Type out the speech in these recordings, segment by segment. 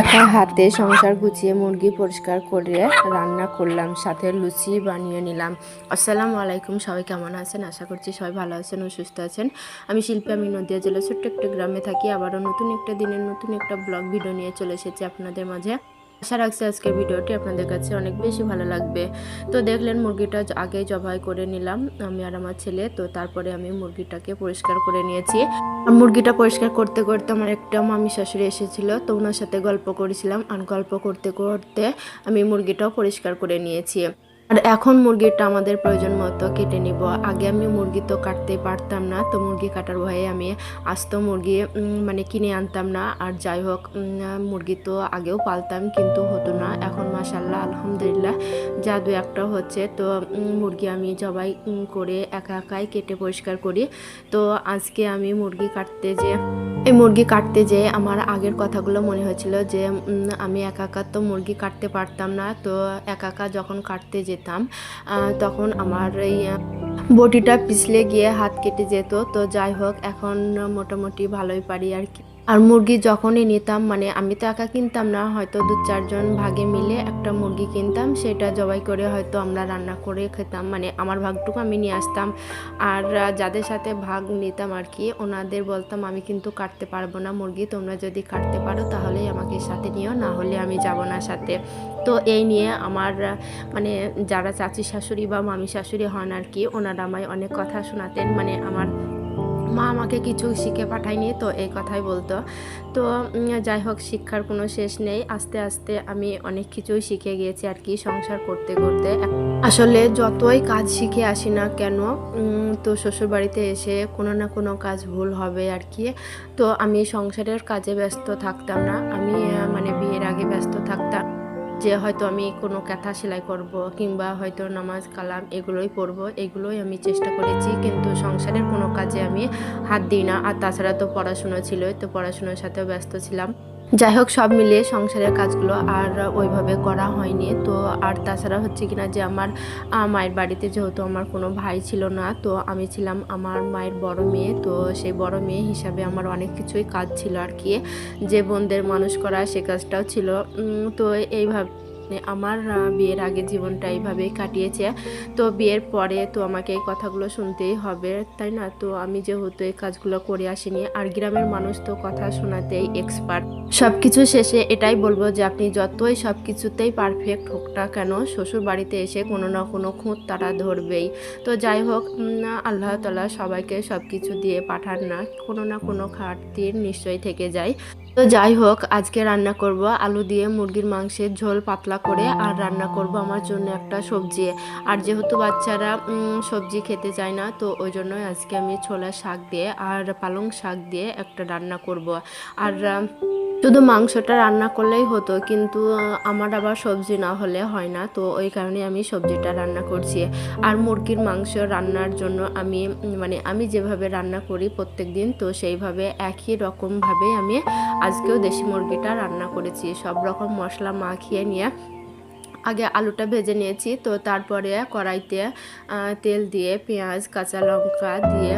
একা হাতে সংসার গুছিয়ে মুরগি পরিষ্কার করে রান্না করলাম, সাথে লুচি বানিয়ে নিলাম। আসসালামু আলাইকুম, সবাই কেমন আছেন? আশা করছি সবাই ভালো আছেন ও সুস্থ আছেন। আমি শিল্পী, আমি নদিয়া জেলার ছোট্ট একটা গ্রামে থাকি। আবারও নতুন একটা দিনের, নতুন একটা ব্লগ, ভিডিও নিয়ে চলে এসেছি আপনাদের মাঝে। আশা রাখছি আজকের ভিডিওটি আপনাদের কাছে অনেক বেশি ভালো লাগবে। তো দেখলেন মুরগিটা আগেই জবাই করে নিলাম, আমি আর আমার ছেলে। তো তারপরে আমি মুরগিটাকে পরিষ্কার করে নিয়েছি। আর মুরগিটা পরিষ্কার করতে করতে আমার একটা মামি শাশুড়ি এসেছিল, তো ওনার সাথে গল্প করেছিলাম। আর গল্প করতে করতে আমি মুরগিটাও পরিষ্কার করে নিয়েছি। আর এখন মুরগিটা আমাদের প্রয়োজন মতো কেটে নিব। আগে আমি মুরগি তো কাটতে পারতাম না, তো মুরগি কাটার ভয়ে আমি আস্ত মুরগি মানে কিনে আনতাম না। আর যাই হোক মুরগি তো আগেও পালতাম, কিন্তু হতো না। এখন মাসাল্লাহ আলহামদুলিল্লাহ যা দু একটা হচ্ছে। তো মুরগি আমি জবাই করে একা একাই কেটে পরিষ্কার করি। তো আজকে আমি মুরগি কাটতে যে এই মুরগি কাটতে যেয়ে আমার আগের কথাগুলো মনে হয়েছিল যে আমি একা একা তো মুরগি কাটতে পারতাম না। তো একাকা একা যখন কাটতে যেতাম তখন আমার এই বটিটা পিছলে গিয়ে হাত কেটে যেত। তো যাই হোক, এখন মোটামুটি ভালোই পারি আর কি। আর মুরগি যখনই নিতাম মানে আমি তো একা কিনতাম না, হয়তো দু চারজন ভাগে মিলে একটা মুরগি কিনতাম, সেটা জবাই করে হয়তো আমরা রান্না করে খেতাম মানে আমার ভাগটুকু আমি নিয়ে আসতাম। আর যাদের সাথে ভাগ নিতাম আর কি, ওনাদের বলতাম, আমি কিন্তু কাটতে পারব না মুরগি, তোমরা যদি কাটতে পারো তাহলেই আমাকে সাথে নিও, না হলে আমি যাব না সাথে। তো এই নিয়ে আমার মানে যারা চাচি শাশুড়ি বা মামি শাশুড়ি হন আর কি, ওনারা আমায় অনেক কথা শোনাতেন মানে আমার মা আমাকে কিছু শিখে পাঠায়নি, তো এই কথাই বলতো। তো যাই হোক শিক্ষার কোনো শেষ নেই। আস্তে আস্তে আমি অনেক কিছুই শিখে গিয়েছি আর কি সংসার করতে করতে। আসলে যতই কাজ শিখে আসি না কেন তো শ্বশুর বাড়িতে এসে কোনো না কোনো কাজ ভুল হবে আর কি। তো আমি সংসারের কাজে ব্যস্ত থাকতাম না। আমি মানে বিয়ের আগে ব্যস্ত থাকতাম। যে হয়তো আমি কোনো কাঁথা সেলাই করব কিংবা হয়তো নামাজ, কালাম এগুলোই পড়ব, এগুলোই আমি চেষ্টা করেছি। কিন্তু সংসারের কোনো কাজে আমি হাত দিই না। আর তাছাড়া তো পড়াশুনো ছিল তো পড়াশুনোর সাথেও ব্যস্ত ছিলাম। যাই হোক সব মিলিয়ে সংসারের কাজগুলো আর ওইভাবে করা হয়নি। তো আর তাছাড়া হচ্ছে কিনা যে আমার মায়ের বাড়িতে যেহেতু আমার কোনো ভাই ছিল না, তো আমি ছিলাম আমার মায়ের বড় মেয়ে। তো সেই বড় মেয়ে হিসাবে আমার অনেক কিছুই কাজ ছিল আর কি। যে বোনদের মানুষ করা সে কাজটাও ছিল। তো এইভাবে আমার বিয়ের আগে জীবনটা এইভাবেই কাটিয়েছে। তো বিয়ের পরে তো আমাকে এই কথাগুলো শুনতেই হবে, তাই না? তো আমি যেহেতু এই কাজগুলো করে আসিনি, আর গ্রামের মানুষ তো কথা শোনাতেই এক্সপার্ট সব কিছু শেষে এটাই বলব যে আপনি যতই সব কিছুতেই পারফেক্ট হোক না কেন শ্বশুর বাড়িতে এসে কোনো না কোনো খুঁত তারা ধরবেই। তো যাই হোক আল্লাহ তালা সবাইকে সব কিছু দিয়ে পাঠান না, কোনো না কোনো ঘাটতির নিশ্চয়ই থেকে যায়। তো যাই হোক, আজকে রান্না করব আলু দিয়ে মুরগির মাংসের ঝোল পাতলা করে, আর রান্না করব আমার জন্য একটা সবজি। আর যেহেতু বাচ্চারা সবজি খেতে চায় না, তো ওই জন্যই আজকে আমি ছোলার শাক দিয়ে আর পালং শাক দিয়ে একটা রান্না করব। আর শুধু মাংসটা রান্না করলেই হতো, কিন্তু আমার আবার সবজি না হলে হয় না। তো ওই কারণে আমি সবজিটা রান্না করছি। আর মুরগির মাংস রান্নার জন্য আমি মানে আমি যেভাবে রান্না করি প্রত্যেক দিন তো সেইভাবে একই রকমভাবে আমি আজকেও দেশি মুরগিটা রান্না করেছি। সব রকম মশলা মাখিয়ে নিয়ে আগে আলুটা ভেজে নিয়েছি, তো তারপরে কড়াইতে তেল দিয়ে পেঁয়াজ, কাঁচা লঙ্কা দিয়ে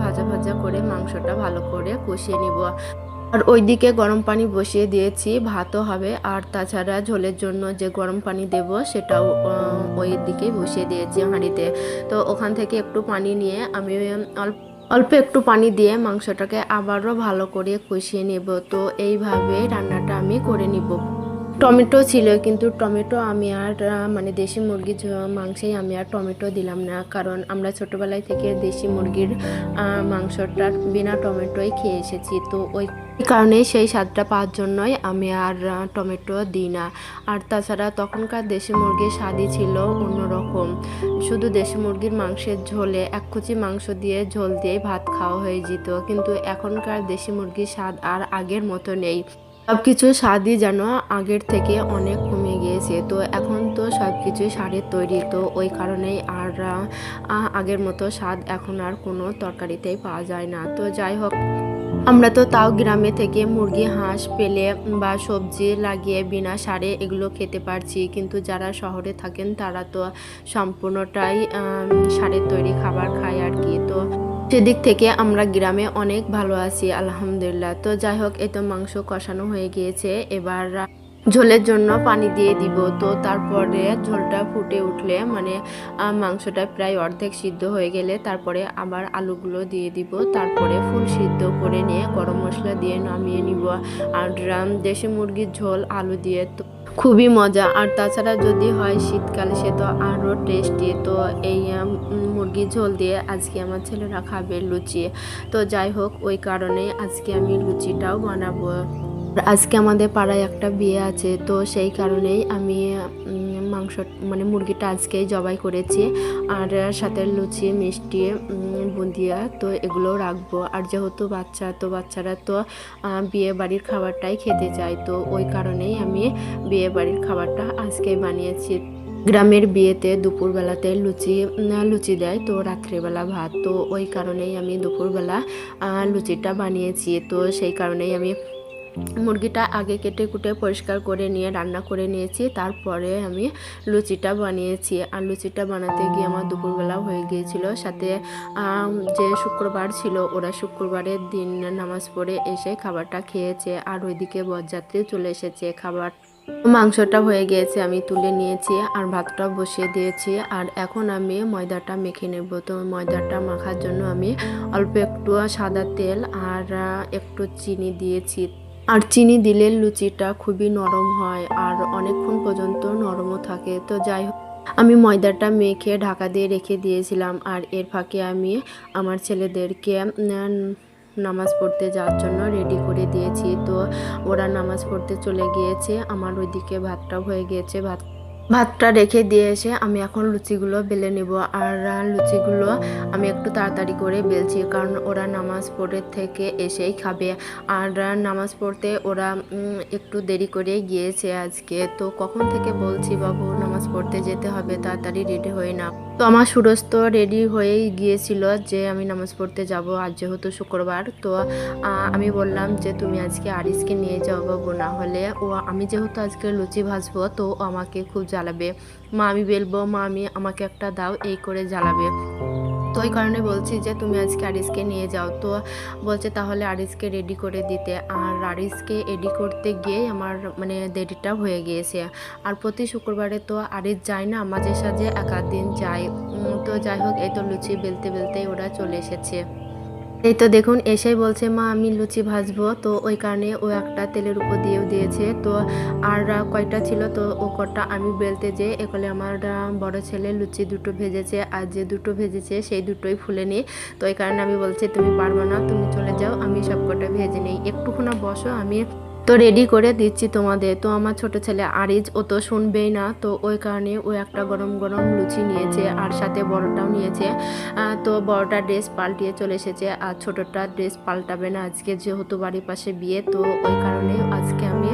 ভাজা ভাজা করে মাংসটা ভালো করে কষিয়ে নিব। আর ওইদিকে গরম পানি বসিয়ে দিয়েছি, ভাতও হবে। আর তাছাড়া ঝোলের জন্য যে গরম পানি দেব, সেটাও ওই দিকে বসিয়ে দিয়েছি হাঁড়িতে। তো ওখান থেকে একটু পানি নিয়ে আমি অল্প অল্প একটু পানি দিয়ে মাংসটাকে আবারও ভালো করে কষিয়ে নেব। তো এইভাবে রান্নাটা আমি করে নিব। টমেটো ছিল, কিন্তু টমেটো আমি আর মানে দেশি মুরগির মাংসেই আমি আর টমেটো দিলাম না। কারণ আমরা ছোটোবেলায় থেকে দেশি মুরগির মাংসটা বিনা টমেটোই খেয়ে এসেছি। তো ওই কারণে সেই স্বাদটা পাওয়ার জন্যই আমি আর টমেটো দিই না। আর তাছাড়া তখনকার দেশি মুরগির স্বাদই ছিল অন্যরকম। শুধু দেশি মুরগির মাংসের ঝোলে, এক কুচি মাংস দিয়ে ঝোল দিয়ে ভাত খাওয়া হয়ে যেত। কিন্তু এখনকার দেশি মুরগির স্বাদ আর আগের মতো নেই। সব কিছু স্বাদই যেন আগের থেকে অনেক কমে গিয়েছে। তো এখন তো সব কিছুই সারের তৈরি। তো ওই কারণেই আর আগের মতো স্বাদ এখন আর কোনো তরকারিতেই পাওয়া যায় না। তো যাই হোক, আমরা তো তাও গ্রামে থেকে মুরগি, হাঁস পেলে বা সবজি লাগিয়ে বিনা সারে এগুলো খেতে পারছি। কিন্তু যারা শহরে থাকেন তারা তো সম্পূর্ণটাই সারের তৈরি খাবার খায় আর কি। তো সেদিক থেকে আমরা গ্রামে অনেক ভালো আছি, আলহামদুলিল্লাহ। তো যাই হোক এই তো মাংস কষানো হয়ে গিয়েছে। এবার ঝোলের জন্য পানি দিয়ে দিব। তো তারপরে ঝোলটা ফুটে উঠলে মানে মাংসটা প্রায় অর্ধেক সিদ্ধ হয়ে গেলে তারপরে আবার আলুগুলো দিয়ে দিব। তারপরে ফুল সিদ্ধ করে নিয়ে গরম মশলা দিয়ে নামিয়ে নিব। আর দেশি মুরগির ঝোল আলু দিয়ে খুবই মজা। আর তাছাড়া যদি হয় শীতকালে সে তো আরও টেস্টি। তো এই মুরগি ঝোল দিয়ে আজকে আমার ছেলেরা খাবে লুচি। তো যাই হোক, ওই কারণে আজকে আমি লুচিটাও বানাবো। আজকে আমাদের পাড়ায় একটা বিয়ে আছে, তো সেই কারণেই আমি মাংস মানে মুরগিটা আজকেই জবাই করেছি। আর সাথে লুচি মিষ্টি উম, বুন্দিয়া তো এগুলো রাখব। আর যেহেতু বাচ্চা তো বাচ্চারা তো বিয়ে বাড়ির খাবারটাই খেতে চায়। তো ওই কারণেই আমি বিয়ে বাড়ির খাবারটা আজকেই বানিয়েছি। গ্রামের বিয়েতে দুপুরবেলাতে লুচি লুচি দেয় তো রাত্রেবেলা ভাত। তো ওই কারণেই আমি দুপুরবেলা লুচিটা বানিয়েছি। তো সেই কারণেই আমি মুরগিটা আগে কেটে কুটে পরিষ্কার করে নিয়ে, রান্না করে নিয়েছি। তারপরে আমি লুচিটা বানিয়েছি। আর লুচিটা বানাতে গিয়ে আমার দুপুরবেলা হয়ে গিয়েছিল। সাথে যে শুক্রবার ছিল, ওরা শুক্রবারের দিন নামাজ পড়ে এসে খাবারটা খেয়েছে। আর ওইদিকে বরযাত্রী চলে এসেছে। খাবার, মাংসটা হয়ে গিয়েছে, আমি তুলে নিয়েছি আর ভাতটা বসিয়ে দিয়েছি। আর এখন আমি ময়দাটা মেখে নেব। তো ময়দাটা মাখার জন্য আমি অল্প একটু সাদা তেল আর একটু চিনি দিয়েছি। আর চিনি দিলে লুচিটা খুবই নরম হয় আর অনেকক্ষণ পর্যন্ত নরমও থাকে। তো যাই হোক, আমি ময়দাটা মেখে ঢাকা দিয়ে রেখে দিয়েছিলাম আর এর ফাঁকে আমি আমার ছেলেদেরকে নামাজ পড়তে যাওয়ার জন্য রেডি করে দিয়েছি। তো ওরা নামাজ পড়তে চলে গিয়েছে, আমার ওইদিকে ভাতটাও হয়ে গিয়েছে, ভাত ভাতটা রেখে দিয়ে এসে আমি এখন লুচিগুলো বেলে নেব। আর লুচিগুলো আমি একটু তাড়াতাড়ি করে বেলছি, কারণ ওরা নামাজ পড়ে থেকে এসেই খাবে। আর নামাজ পড়তে ওরা একটু দেরি করে গিয়েছে আজকে। তো কখন থেকে বলছি বাবু নামাজ পড়তে যেতে হবে, তাড়াতাড়ি রেডি হয়ে না তো আমার সুরজ তো রেডি হয়েই গিয়েছিল যে আমি নামাজ পড়তে যাব, আজ যেহেতু শুক্রবার, তো আমি বললাম যে তুমি আজকে আরিসকে নিয়ে যাও বাবু, না হলে ও, আমি যেহেতু আজকে লুচি ভাজবো, তো আমাকে খুব জ্বালাবে। মা, আমি বেলবো, মা, আমি আমাকে একটা দাও, এই করে জ্বালাবে। তো ওই কারণে বলছি যে তুমি আজকে আরিসকে নিয়ে যাও। তো বলছে তাহলে আরিসকে রেডি করে দিতে। আর আরিসকে রেডি করতে গিয়ে আমার মানে দেরিটা হয়ে গিয়েছে। আর প্রতি শুক্রবারে তো আরিস যায় না, মাঝে সাঝে এক আধ দিন যায় তো যাই হোক, এই তো লুচি বেলতে বেলতেই ওরা চলে এসেছে। এই তো দেখুন, এসেই বলছে, মা, আমি লুচি ভাজবো। তো ওই কারণে ও একটা তেলের উপর দিয়েও দিয়েছে। তো আর কয়টা ছিল? তো ও কটা। আমি বেলতে যে একলে আমার বড় ছেলে লুচি দুটো ভেজেছে, আর যে দুটো ভেজেছে, সেই দুটোই ফুলে নিই তো এই কারণে আমি বলছি, তুমি পারব না, তুমি চলে যাও, আমি সব কটা ভেজে নিই। একটুখানা বসো, আমি তো রেডি করে দিচ্ছি তোমাদের। তো আমার ছোট ছেলে আরিজ, ও তো শুনবেই না। তো ওই কারণে ও একটা গরম গরম লুচি নিয়েছে আর সাথে বড়টাও নিয়েছে। তো বড়টা ড্রেস পাল্টিয়ে চলে এসেছে আর ছোটটা ড্রেস পাল্টাবে না। আজকে যেহেতু বাড়ির পাশে বিয়ে, তো ওই কারণে আজকে আমি,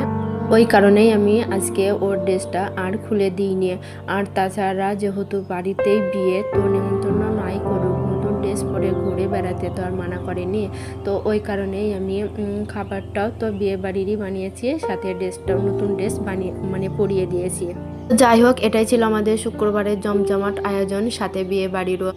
ওই কারণেই আমি আজকে ওর ড্রেসটা আর খুলে দিইনি। আর তাছাড়া যেহেতু বাড়িতেই বিয়ে, তো নিমন্ত্রণ নাই করুক। পরে ঘুরে বেড়াতে তো আর মানা করেনি। তো ওই কারণেই আমি খাবারটাও তো বিয়ে বাড়িরই বানিয়েছি, সাথে ড্রেসটাও, নতুন ড্রেস বানিয়ে মানে পরিয়ে দিয়েছি। যাই হোক, এটাই ছিল আমাদের শুক্রবারের জমজমাট আয়োজন, সাথে বিয়ে বাড়িরও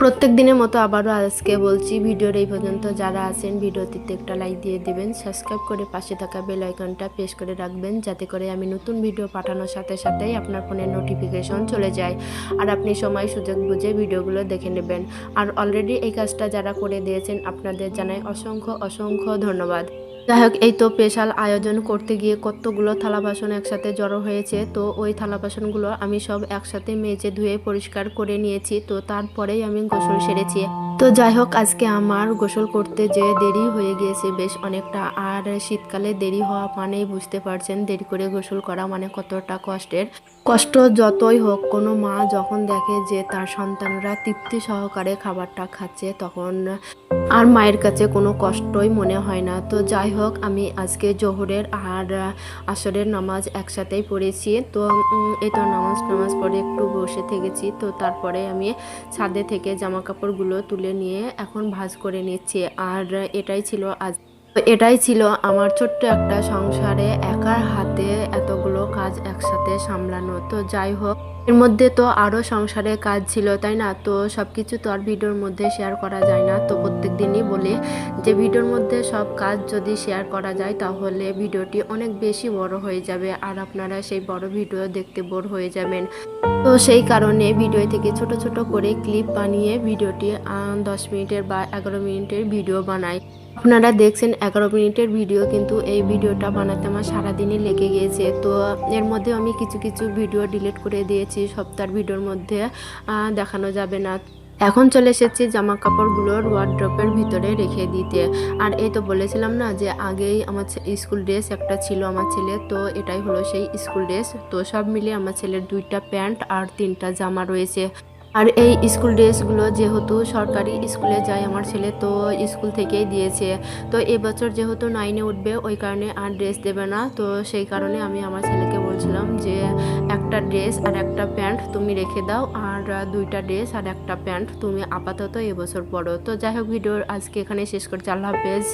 প্রত্যেক দিনের মতো আবারও আজকে বলছি, ভিডিওর এই পর্যন্ত। যারা আছেন, ভিডিওটিতে একটা লাইক দিয়ে দেবেন সাবস্ক্রাইব করে পাশে থাকা বেল আইকনটা প্রেস করে রাখবেন, যাতে করে আমি নতুন ভিডিও পাঠানোর সাথে সাথেই আপনার ফোনে নোটিফিকেশন চলে যায়। আর আপনি সময়, সুযোগ বুঝে ভিডিওগুলো দেখে নেবেন। আর অলরেডি এই কাজটা যারা করে দিয়েছেন, আপনাদের জানাই অসংখ্য অসংখ্য ধন্যবাদ। যাই হোক, এই তো স্পেশাল আয়োজন করতে গিয়ে কতগুলো থালা বাসন একসাথে জড়ো হয়েছে। তো ওই থালা বাসনগুলো আমি সব একসাথে মেজে ধুয়ে পরিষ্কার করে নিয়েছি। তো তারপরেই আমি গোসল সেরেছি। তো যাই হোক আজকে আমার গোসল করতে যে দেরি হয়ে গিয়েছে বেশ অনেকটা। আর শীতকালে দেরি হওয়া মানেই বুঝতে পারছেন, দেরি করে গোসল করা মানে কতটা কষ্টের। কষ্ট যতই হোক, কোনো মা যখন দেখে যে তার সন্তানরা তৃপ্তি সহকারে খাবারটা খাচ্ছে, তখন আর মায়ের কাছে কোনো কষ্টই মনে হয় না। তো যাই হোক আমি আজকে জোহরের আর আসরের নামাজ একসাথেই পড়েছি। তো এই তো নামাজ নামাজ পড়ে একটু বসে থেকেছি। তো তারপরে আমি ছাদে থেকে জামা কাপড়গুলো তুলে নিয়ে এখন ভাজ করে নিচ্ছে। আর এটাই ছিল আজ এটাই ছিল আমার ছোট্ট একটা সংসারে একার হাতে এতগুলো কাজ একসাথে সামলানো। তো যাই হোক, এর মধ্যে তো আরও সংসারে কাজ ছিল, তাই না? তো সব কিছু তো আর ভিডিওর মধ্যে শেয়ার করা যায় না। তো প্রত্যেক দিনই বলি যে ভিডিওর মধ্যে সব কাজ যদি শেয়ার করা যায়, তাহলে ভিডিওটি অনেক বেশি বড় হয়ে যাবে আর আপনারা সেই বড় ভিডিও দেখতে বোর হয়ে যাবেন। তো সেই কারণে ভিডিও থেকে ছোট ছোট করে ক্লিপ বানিয়ে ভিডিওটি দশ মিনিটের বা এগারো মিনিটের ভিডিও বানাই। আপনারা দেখছেন এগারো মিনিটের ভিডিও, কিন্তু এই ভিডিওটা বানাতে আমার সারাদিনই লেগে গিয়েছে। তো এর মধ্যে আমি কিছু কিছু ভিডিও ডিলিট করে দিয়েছি, সপ্তাহের ভিডিওর মধ্যে দেখানো যাবে না। এখন চলে এসেছি জামা কাপড়গুলোর ওয়ার্ড্রপের ভিতরে রেখে দিতে। আর এই তো বলেছিলাম না যে আগেই আমার স্কুল ড্রেস একটা ছিল আমার ছেলে তো এটাই হলো সেই স্কুল ড্রেস তো সব মিলিয়ে আমার ছেলের দুইটা প্যান্ট আর তিনটা জামা রয়েছে। আর এই স্কুল ড্রেসগুলো যেহেতু সরকারি স্কুলে যায় আমার ছেলে, তো স্কুল থেকেই দিয়েছে। তো এবছর যেহেতু নাইনে উঠবে, ওই কারণে আর ড্রেস দেবে না। তো সেই কারণে আমি আমার ছেলেকে বলছিলাম যে, একটা ড্রেস আর একটা প্যান্ট তুমি রেখে দাও, আর দুইটা ড্রেস আর একটা প্যান্ট তুমি আপাতত এবছর পড়ো তো যাই হোক, ভিডিওর আজকে এখানে শেষ করছি। আল্লাহ হাফেজ।